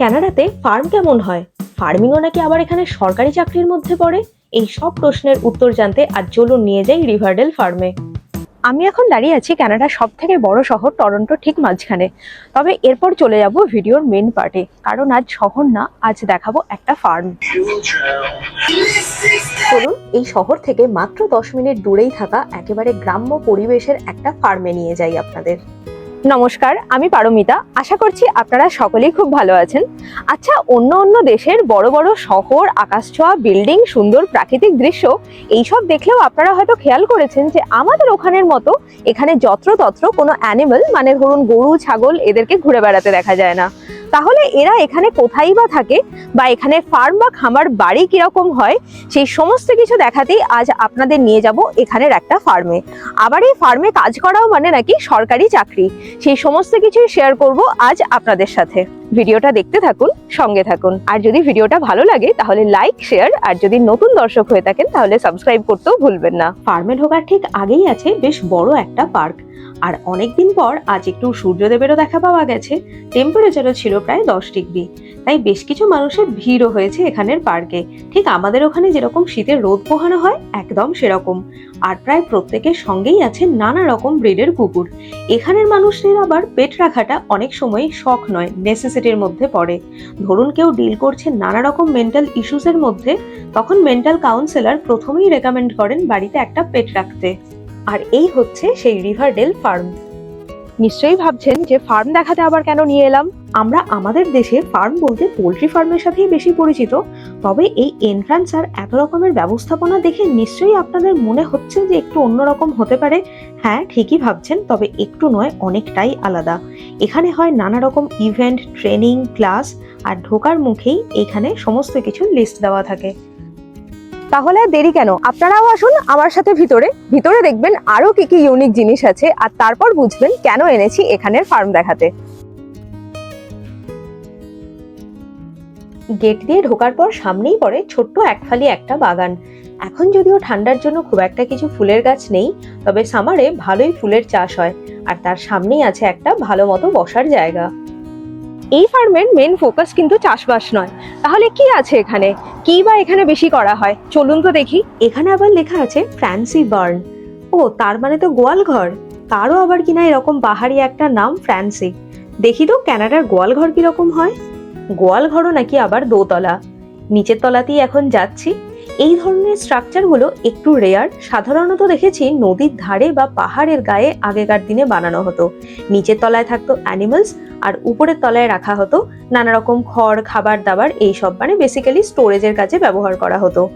কানাডাতে ফার্ম কেমন হয়? ফার্মিংও নাকি আবার এখানে সরকারি চাকরির মধ্যে পড়ে? এই সব প্রশ্নের উত্তর জানতে আজ চলুন নিয়ে যাই রিভারডেল ফার্মে। আমি এখন দাঁড়িয়ে আছি কানাডার সব থেকে বড় শহর টরন্টো ঠিক মাঝখানে। তবে এরপর চলে যাব ভিডিওর মেন পার্টে কারণ আজ শহর না, আজ দেখাবো একটা ফার্ম। চলুন, এই শহর থেকে মাত্র দশ মিনিট দূরেই থাকা একেবারে গ্রাম্য পরিবেশের একটা ফার্মে নিয়ে যাই আপনাদের। নমস্কার, আমি পারমিতা। আশা করছি আপনারা সকলেই খুব ভালো আছেন। আচ্ছা অন্য অন্য দেশের বড় বড় শহর, আকাশছোঁয়া, বিল্ডিং, সুন্দর প্রাকৃতিক দৃশ্য, এইসব দেখলেও আপনারা হয়তো খেয়াল করেছেন যে আমাদের ওখানের মতো এখানে যত্রতত্র কোনো অ্যানিমেল মানে ধরুন গরু, ছাগল, এদেরকে ঘুরে বেড়াতে দেখা যায় না। তাহলে এরা এখানে কোথায় বা থাকে বা এখানে ফার্ম বা খামার, বাড়ি কীরকম হয়, সেই সমস্ত কিছু দেখাতেই আজ আপনাদের নিয়ে যাব এখানের একটা ফার্মে আবার এই ফার্মে কাজ করাও মানে নাকি সরকারি চাকরি। সেই সমস্ত কিছুই শেয়ার করব আজ আপনাদের সাথে। ভিডিওটা দেখতে থাকুন, সঙ্গে থাকুন। আর যদি ভিডিওটা ভালো লাগে, তাহলে লাইক শেয়ার আর যদি নতুন দর্শক হয়ে থাকেন, তাহলে সাবস্ক্রাইব করতেও ভুলবেন না। ফার্মে ঢোকার ঠিক আগেই আছে বেশ বড় একটা পার্ক। আর অনেকদিন পর আজ একটু সূর্যদেবেরও দেখা পাওয়া গেছে। টেম্পারেচারও ছিল প্রায় দশ ডিগ্রি। তাই বেশ কিছু মানুষের ভিড়ও হয়েছে এখানের পার্কে। ঠিক আমাদের ওখানে যেরকম শীতের রোদ পোহানো হয়, একদম সেরকম। আর প্রায় প্রত্যেকের সঙ্গেই আছে নানা রকম ব্রিডের কুকুর। এখানের মানুষদের আবার পেট রাখাটা অনেক সময় শখ নয় নেসেসিটির মধ্যে পড়ে। ধরুন কেউ ডিল করছে নানা রকম মেন্টাল ইস্যুসের মধ্যে, তখন মেন্টাল কাউন্সিলর প্রথমেই রেকমেন্ড করেন বাড়িতে একটা পেট রাখতে। আর এই হচ্ছে সেই রিভারডেল ফার্ম নিশ্চয়ই ভাবছেন যে ফার্ম দেখাতে আবার কেন নিয়ে এলাম? আমরা আমাদের দেশে ফার্ম বলতে পোলট্রি ফার্মের সাথেই বেশি পরিচিত, তবে এই এন্ট্রান্স আর এত রকমের ব্যবস্থাপনা দেখে নিশ্চয়ই আপনাদের মনে হচ্ছে যে একটু অন্যরকম হতে পারে। হ্যাঁ ঠিকই ভাবছেন, তবে একটু নয়, অনেকটাই আলাদা। এখানে হয় নানা রকম ইভেন্ট ট্রেনিং ক্লাস আর ঢোকার মুখেই এখানে সমস্ত কিছু লিস্ট দেওয়া থাকে। তাহলে দেরি কেন? আপনারাও আসুন আমার সাথে ভিতরে। ভিতরে দেখবেন আরও কি কি ইউনিক জিনিস আছে, আর তারপর বুঝবেন কেন এনেছি এখানের ফার্ম দেখাতে। গেট দিয়ে ঢোকার পর সামনেই পড়ে ছোট্ট একফালি একটা বাগান। এখন যদিও ঠান্ডার জন্য খুব একটা কিছু ফুলের গাছ নেই, তবে সামারে ভালোই ফুলের চাষ হয়, আর তার সামনেই আছে একটা ভালো মতো বসার জায়গা। এই ফার্মের মেন ফোকাস কিন্তু চাষবাস নয়। তাহলে কি আছে এখানে? কি বা এখানে বেশি করা হয়? চলুন তো দেখি। এখানে আবার লেখা আছে ফ্রান্সি বার্ন। ও, তার মানে তো গোয়াল ঘর? তারও আবার কিনা এরকম বাহারি একটা নাম ফ্রান্সি দেখি তো, ক্যানাডার গোয়াল ঘর কীরকম হয়? গোয়াল ঘরও নাকি আবার দোতলা। নিচের তলাতেই এখন যাচ্ছি। এই ধরনের স্ট্রাকচারগুলো একটু রেয়ার সাধারণত দেখেছি নদীর ধারে বা পাহাড়ের গায়ে আগেকার দিনে বানানো হতো। নিচের তলায় থাকতো অ্যানিমালস আর উপরের তলায় রাখা হতো। নানা রকম খড়, খাবার দাবার, এইসব মানে বেসিক্যালি স্টোরেজের কাজে ব্যবহার করা হতো।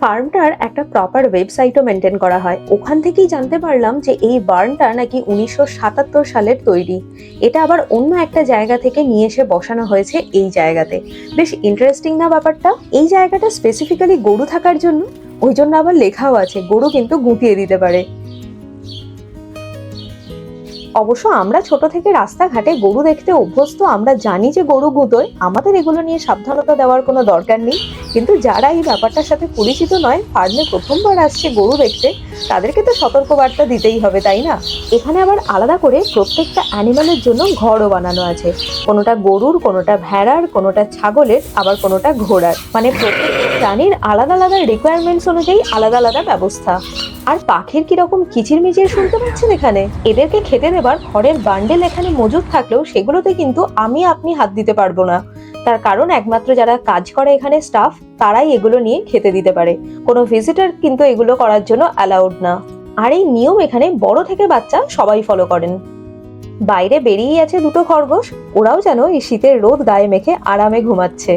ফার্মটার একটা প্রপার ওয়েবসাইটও মেনটেন করা হয়। ওখান থেকেই জানতে পারলাম যে এই বার্নটা নাকি উনিশশো সাতাত্তর সালের তৈরি। এটা আবার অন্য একটা জায়গা থেকে নিয়ে এসে বসানো হয়েছে এই জায়গাতে। বেশ ইন্টারেস্টিং না ব্যাপারটা? এই জায়গাটা স্পেসিফিক্যালি গরু থাকার জন্য? ওই জন্য আবার লেখাও আছে, গরু কিন্তু গুটিয়ে দিতে পারে। অবশ্য আমরা ছোট থেকে রাস্তাঘাটে গরু দেখতে অভ্যস্ত, আমরা জানি যে গরু গুঁতোয়, আমাদের এগুলো নিয়ে সাবধানতা দেওয়ার কোনো দরকার নেই। কিন্তু যারা এই ব্যাপারটার সাথে পরিচিত নয়, ফার্মে প্রথমবার আসছে গরু দেখতে, তাদেরকে তো সতর্কবার্তা দিতেই হবে, তাই না? এখানে আবার আলাদা করে প্রত্যেকটা অ্যানিমালের জন্য ঘরও বানানো আছে। কোনোটা গরুর, কোনোটা ভেড়ার, কোনোটা ছাগলের, আবার কোনোটা ঘোড়ার। মানে প্রত্যেক প্রাণীর আলাদা আলাদা রিকোয়ারমেন্টস অনুযায়ী আলাদা আলাদা ব্যবস্থা। আর পাখির কীরকম কিচিরমিচির শুনতে পাচ্ছেন এখানে? এদেরকে খেতে দেবার খড়ের বান্ডেল এখানে মজুদ থাকলেও সেগুলোতে কিন্তু আমি আপনি হাত দিতে পারব না। তার কারণ একমাত্র যারা কাজ করে এখানে স্টাফ তারাই এগুলো নিয়ে খেতে দিতে পারে। কোনো ভিজিটার কিন্তু এগুলো করার জন্য অ্যালাউড না। আর এই নিয়ম এখানে বড় থেকে বাচ্চা সবাই ফলো করেন। বাইরে বেরিয়েই আছে দুটো খরগোশ, ওরাও যেন এই শীতের রোদ গায়ে মেখে আরামে ঘুমাচ্ছে।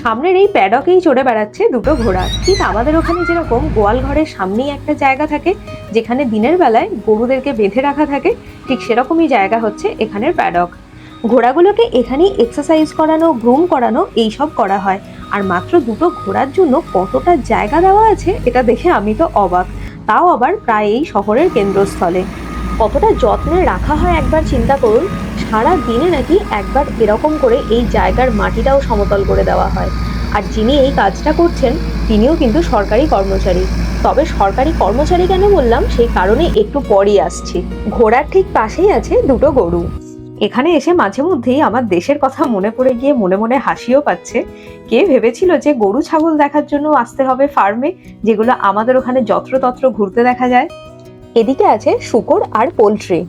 সামনের এই প্যাডকেই চড়ে বেড়াচ্ছে দুটো ঘোড়া। ঠিক আমাদের ওখানে যেরকম গোয়াল ঘরের সামনেই একটা জায়গা থাকে, যেখানে দিনের বেলায় গরুদেরকে বেঁধে রাখা থাকে, ঠিক সেরকমই জায়গা হচ্ছে এখানের প্যাডক। ঘোড়াগুলোকে এখানেই এক্সারসাইজ করানো গ্রুম করানো, এইসব করা হয়। আর মাত্র দুটো ঘোড়ার জন্য কতটা জায়গা দেওয়া আছে, এটা দেখে আমি তো অবাক। তাও আবার প্রায় এই শহরের কেন্দ্রস্থলে। কতটা যত্নে রাখা হয় একবার চিন্তা করুন। সারা দিনে নাকি একবার এরকম করে এই জায়গার মাটিটাও সমতল করে দেওয়া হয়। আর যিনি এই কাজটা করছেন, তিনিও কিন্তু সরকারি কর্মচারী। তবে সরকারি কর্মচারী কেন বললাম? সেই কারণে একটু পরই আসছি। ঘোড়ার ঠিক পাশেই আছে দুটো গরু। এখানে এসে মাঝে মধ্যেই আমার দেশের কথা মনে পড়ে গিয়ে মনে মনে হাসিও পাচ্ছে। কে ভেবেছিল যে গরু ছাগল দেখার জন্য আসতে হবে ফার্মে, যেগুলো আমাদের ওখানে যত্রতত্র ঘুরতে দেখা যায়? এদিকে আছে শুকর আর পোলট্রি।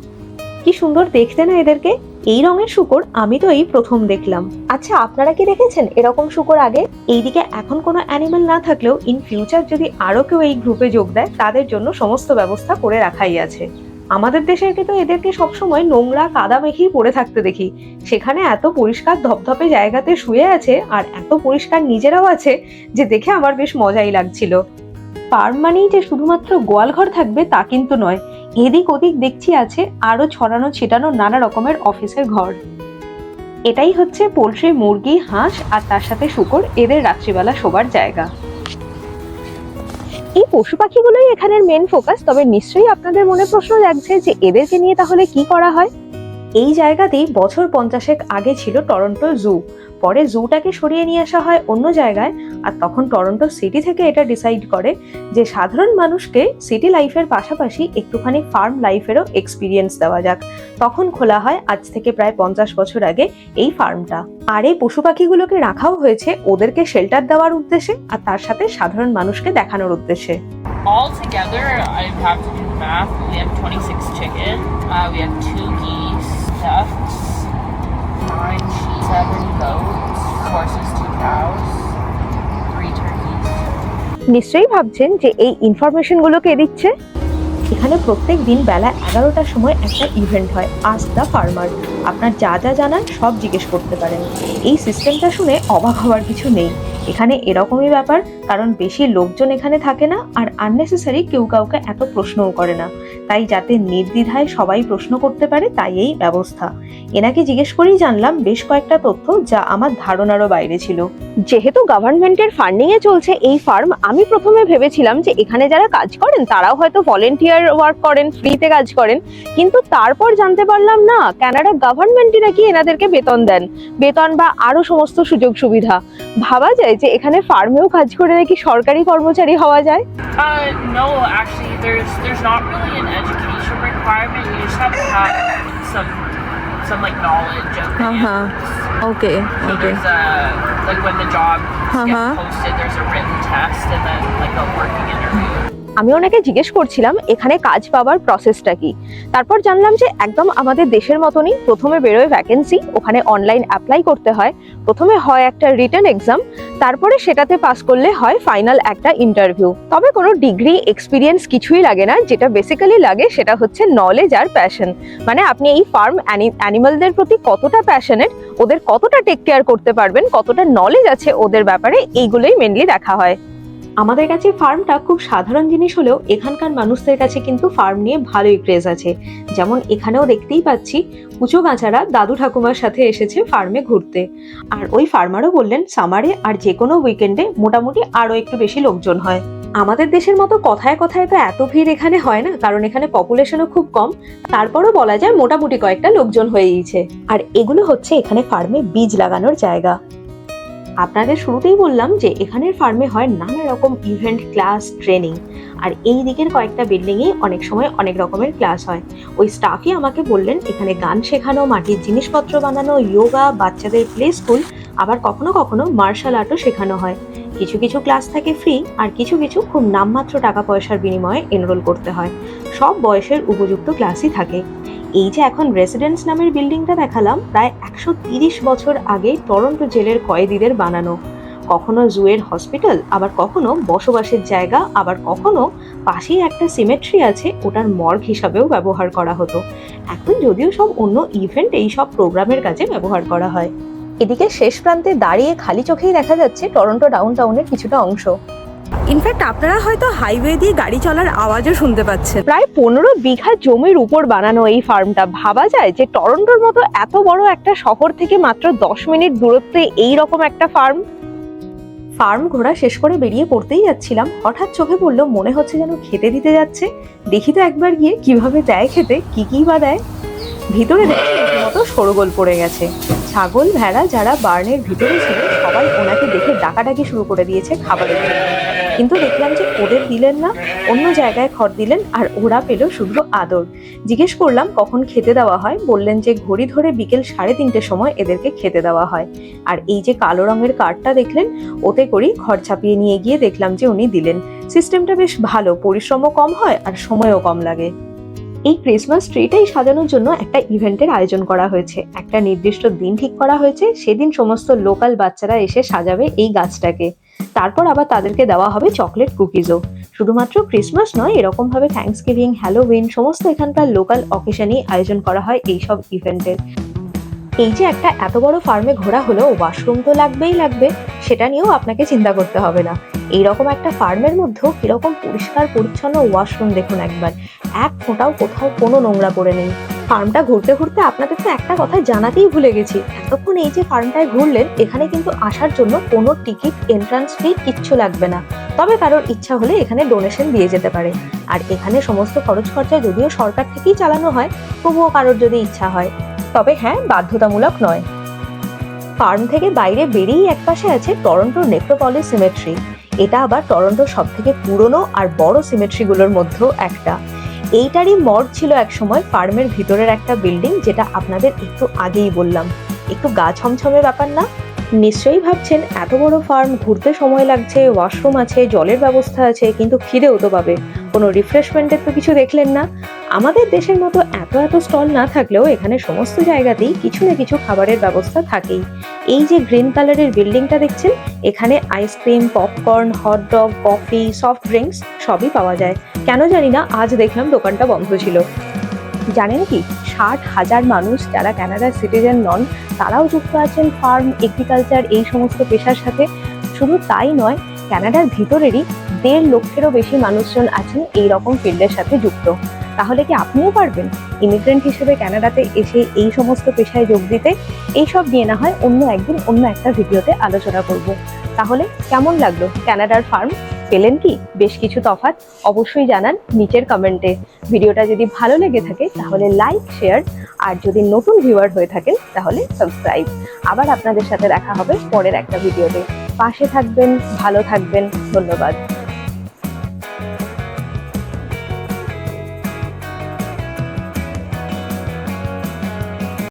কি সুন্দর দেখতে না এদেরকে? এই রঙের শুকর আমি তো এই প্রথম দেখলাম। আচ্ছা আপনারা কি দেখেছেন এরকম শুকর আগে? এইদিকে এখন কোনো অ্যানিমেল না থাকলেও ইন ফিউচার যদি আরও কেউ এই গ্রুপে যোগ দেয়, তাদের জন্য সমস্ত ব্যবস্থা করে রাখাই আছে। আমাদের দেশের তো এদেরকে সবসময় নোংরা, কাদা মেখেই পড়ে থাকতে দেখি। সেখানে এত পরিষ্কার ধপধপে জায়গাতে শুয়ে আছে আর এত পরিষ্কার নিজেরাও আছে যে দেখে আমার বেশ মজাই লাগছিল। ফার্ম মানেই যে শুধুমাত্র গোয়াল ঘর থাকবে তা কিন্তু নয় এদিক ওদিক দেখছি আছে আরও ছড়ানো ছিটানো নানা রকমের অফিসের ঘর। এটাই হচ্ছে পোলট্রি, মুরগি, হাঁস আর তার সাথে শুকর এদের রাত্রিবেলা শোবার জায়গা। এই পশু পাখিগুলোই এখানের মেন ফোকাস তবে নিশ্চয়ই আপনাদের মনে প্রশ্ন জাগছে যে এদেরকে নিয়ে তাহলে কি করা হয়? এই জায়গাতেই বছর পঞ্চাশেক আগে ছিল টরন্টো জু। পরে জুটাকে সরিয়ে নিয়ে আসা হয় অন্য জায়গায় আর তখন টরন্টো সিটি থেকে এটা ডিসাইড করে যে সাধারণ মানুষকে সিটি লাইফের পাশাপাশি একটুখানি ফার্ম লাইফেরও এক্সপিরিয়েন্স দেওয়া যাক তখন খোলা হয় আজ থেকে প্রায় পঞ্চাশ বছর আগে এই ফার্মটা আর এই পশু পাখিগুলোকে রাখাও হয়েছে ওদেরকে শেল্টার দেওয়ার উদ্দেশ্যে আর তার সাথে সাধারণ মানুষকে দেখানোর উদ্দেশ্যে All together, I'd have to do math. We have 26 chicken. Uh, we have two geese, ducks, nine seven goats, নিশ্চয়ই ভাবছেন যে এই ইনফরমেশনগুলো কে দিচ্ছে? এখানে প্রত্যেক দিন বেলা এগারোটার সময় একটা ইভেন্ট হয় আজ দ্য ফার্মার আপনার যা যা জানার সব জিজ্ঞেস করতে পারেন। এই সিস্টেমটা শুনে অবাক হওয়ার কিছু নেই। এখানে এরকমই ব্যাপার, কারণ বেশি লোকজন এখানে থাকে না আর আননেসেসারি কেউ কাউকে এত প্রশ্নও করে না। তাই যাতে নির্দ্বিধায় সবাই প্রশ্ন করতে পারে, তাই এই ব্যবস্থা। এনাকে জিজ্ঞেস করেই জানলাম বেশ কয়েকটা তথ্য যা আমার ধারণারও বাইরে ছিল। যেহেতু গভর্নমেন্টের ফান্ডিং এ চলছে এই ফার্ম আমি প্রথমে ভেবেছিলাম যে এখানে যারা কাজ করেন, তারাও হয়তো ভলেন্টিয়ার ওয়ার্ক করেন ফ্রিতে কাজ করেন। কিন্তু তারপর জানতে পারলাম, না কানাডা গভর্নমেন্টই নাকি এনাদেরকে বেতন দেন। বেতন বা আরও সমস্ত সুযোগ সুবিধা। ভাবা যায় যে এখানে ফার্মেও কাজ করে নাকি সরকারি কর্মচারী হওয়া যায়। Some some like knowledge of the Uh-huh. animals. Okay So there's a like when the job Uh-huh. get posted, there's a written test and then like a working interview. আমি ওনাকে জিজ্ঞেস করছিলাম, এখানে কাজ পাওয়ার প্রসেসটা কি? তারপর জানলাম যে একদম আমাদের দেশের মতনই প্রথমে বেরোয় ভ্যাকেন্সি ওখানে অনলাইন অ্যাপ্লাই করতে হয়। প্রথমে হয় একটা রিটার্ন এক্সাম তারপরে সেটাতে পাস করলে হয় ফাইনাল একটা ইন্টারভিউ তবে কোনো ডিগ্রি এক্সপিরিয়েন্স কিছুই লাগে না, যেটা বেসিক্যালি লাগে সেটা হচ্ছে নলেজ আর প্যাশন মানে আপনি এই ফার্ম অ্যানিমালদের প্রতি কতটা প্যাশনেট ওদের কতটা টেক কেয়ার করতে পারবেন, কতটা নলেজ আছে ওদের ব্যাপারে, এইগুলোই মেনলি দেখা হয়। আমাদের কাছে ফার্মটা খুব সাধারণ জিনিস হলেও এখানকার মানুষদের কাছে কিন্তু ফার্ম নিয়ে ভালোই ক্রেজ আছে। যেমন এখানেও দেখতেই পাচ্ছি কুচো গাছারা দাদু ঠাকুমার সাথে এসেছে ফার্মে ঘুরতে। আর ওই ফার্মারও বললেন, সামারে আর যে কোনো উইকেন্ডে মোটামুটি আরও একটু বেশি লোকজন হয়। আমাদের দেশের মতো কথায় কথায় তো এত ভিড় এখানে হয় না, কারণ এখানে পপুলেশনও খুব কম। তারপরও বলা যায় মোটামুটি কয়েকটা লোকজন হয়েইছে। আর এগুলো হচ্ছে এখানে ফার্মে বীজ লাগানোর জায়গা। আপনাদের শুরুতেই বললাম যে এখানের ফার্মে হয় নানা রকম ইভেন্ট ক্লাস ট্রেনিং আর এই দিকের কয়েকটা বিল্ডিংয়েই অনেক সময় অনেক রকমের ক্লাস হয়। ওই স্টাফই আমাকে বললেন, এখানে গান শেখানো, মাটির জিনিসপত্র বানানো যোগা বাচ্চাদের প্লে স্কুল আবার কখনো কখনো মার্শাল আর্টও শেখানো হয়। কিছু কিছু ক্লাস থাকে ফ্রি আর কিছু কিছু খুব নামমাত্র টাকা পয়সার বিনিময়ে এনরোল করতে হয়। সব বয়সের উপযুক্ত ক্লাসই থাকে। এই যে এখন রেসিডেন্স নামের বিল্ডিংটা দেখালাম, প্রায় একশো তিরিশ বছর আগে টরন্টো জেলের কয়েদিদের বানানো। কখনো জুয়ের হসপিটাল আবার কখনো বসবাসের জায়গা, আবার কখনো পাশেই একটা সিমেট্রি আছে, ওটার মর্গ হিসাবেও ব্যবহার করা হতো। এখন যদিও সব অন্য ইভেন্ট এই সব প্রোগ্রামের কাজে ব্যবহার করা হয়। এদিকে শেষ প্রান্তে দাঁড়িয়ে খালি চোখেই দেখা যাচ্ছে টরন্টো ডাউন টাউনের কিছুটা অংশ। ইনফ্যাক্ট আপনারা হয়তো হাইওয়ে দিয়ে গাড়ি চলার আওয়াজও শুনতে পাচ্ছেন। প্রায় পনেরো বিঘা জমির উপর বানানো এই ফার্মটা ভাবা যায় যে টরন্টোর মতো এত বড় একটা শহর থেকে মাত্র দশ মিনিট দূরত্বে এই রকম একটা ফার্ম। ফার্ম ঘোরা শেষ করে বেরিয়ে পড়তেই যাচ্ছিলাম। হঠাৎ চোখে পড়ল মনে হচ্ছে যেন খেতে দিতে যাচ্ছে। দেখি তো একবার গিয়ে কীভাবে দেয় খেতে কি কি বা দেয়। ভিতরে রীতিমতো সরগোল পড়ে গেছে। ছাগল ভেড়া যারা বার্নের ভিতরে ছিল সবাই ওনাকে দেখে ডাকাডাকি শুরু করে দিয়েছে খাবারের জন্য। কিন্তু দেখলাম যে ওদের দিলেন না, অন্য জায়গায় খড় দিলেন আর ওরা পেল শুধু আদর। জিজ্ঞেস করলাম, কখন খেতে দেওয়া হয়? বললেন যে, ঘড়ি ধরে বিকেল সাড়ে তিনটের সময় এদেরকে খেতে দেওয়া হয়। আর এই যে কালো রঙের কার্ডটা দেখলেন, ওতে করেই খড় ছাপিয়ে নিয়ে গিয়ে দেখলাম যে উনি দিলেন। সিস্টেমটা বেশ ভালো, পরিশ্রমও কম হয় আর সময়ও কম লাগে। এই ক্রিসমাস ট্রিটাই সাজানোর জন্য একটা ইভেন্টের আয়োজন করা হয়েছে। একটা নির্দিষ্ট দিন ঠিক করা হয়েছে, সেদিন সমস্ত লোকাল বাচ্চারা এসে সাজাবে এই গাছটাকে। তারপর আবার তাদেরকে দেওয়া হবে চকলেট কুকিজও শুধুমাত্র ক্রিসমাস নয় এরকম ভাবে থ্যাংকস গিভিং হ্যালোউইন সমস্ত এখানকার লোকাল অকেশনেই আয়োজন করা হয় এইসব ইভেন্টের এই যে একটা এত বড় ফার্মে ঘোরা হলো ওয়াশরুম তো লাগবেই লাগবে, সেটা নিয়েও আপনাকে চিন্তা করতে হবে না। এইরকম একটা ফার্মের মধ্যেও কীরকম পরিষ্কার পরিচ্ছন্ন ওয়াশরুম দেখুন একবার। এক ফোঁটাও কোথাও কোনো নোংরা করে নেই। ফার্মটা ঘুরতে ঘুরতে আপনাদের তো একটা কথা জানাতেই ভুলে গেছি। এতক্ষণ এই যে ফার্মটায় ঘুরলেন, এখানে কিন্তু আসার জন্য কোনো টিকিট এন্ট্রান্স ফি কিচ্ছু লাগবে না। তবে কারোর ইচ্ছা হলে এখানে ডোনেশন দিয়ে যেতে পারে। আর এখানে সমস্ত খরচ খরচা যদিও সরকার থেকেই চালানো হয়, তবুও কারোর যদি ইচ্ছা হয়। তবে হ্যাঁ বাধ্যতামূলক নয়। ফার্ম থেকে বাইরে বেরিয়েই একপাশে আছে টরন্টো নেক্রোপলিস সিমেট্রি। এটা আবার টরন্টোর সব থেকে পুরনো আর বড় সিমেট্রিগুলোর মধ্যেও একটা। এইটারই মর্গ ছিল একসময় ফার্মের ভিতরের একটা বিল্ডিং যেটা আপনাদের একটু আগেই বললাম। একটু গা ছমছমে ব্যাপার না। নিশ্চয়ই ভাবছেন এত বড় ফার্ম ঘুরতে সময় লাগছে, ওয়াশরুম আছে, জলের ব্যবস্থা আছে, কিন্তু খিদেও তো পাবে। কোনো রিফ্রেশমেন্টের তো কিছু দেখলেন না। আমাদের দেশের মতো এত এত স্টল না থাকলেও এখানে সমস্ত জায়গাতেই কিছু না কিছু খাবারের ব্যবস্থা থাকেই। এই যে গ্রিন কালারের বিল্ডিংটা দেখছেন, এখানে ice cream popcorn hot dog coffee soft drinks সবই পাওয়া যায়। কেন জানি না, আজ দেখলাম দোকানটা বন্ধ ছিল। জানেন কি, ষাট হাজার মানুষ যারা কানাডার সিটিজেন নন, তারাও যুক্ত আছেন ফার্ম এগ্রিকালচার এই সমস্ত পেশার সাথে। শুধু তাই নয় কানাডার ভিতরেরই দেড় লক্ষেরও বেশি মানুষজন আছেন এই রকম ফিল্ডের সাথে যুক্ত। তাহলে কি আপনিও পারবেন ইমিগ্রেন্ট হিসেবে কানাডাতে এসে এই সমস্ত পেশায় যোগ দিতে? এইসব নিয়ে না হয় অন্য একদিন অন্য একটা ভিডিওতে আলোচনা করব। তাহলে কেমন লাগল কানাডার ফার্ম? পেলেন কি? বেশ কিছু তফাৎ? অবশ্যই জানান নিচের কমেন্টে। ভিডিওটা যদি ভালো লেগে থাকে তাহলে লাইক, শেয়ার আর যদি নতুন ভিউয়ার হয়ে থাকেন তাহলে সাবস্ক্রাইব। আবার আপনাদের সাথে দেখা হবে পরের একটা ভিডিওতে। পাশে থাকবেন, ভালো থাকবেন, ধন্যবাদ।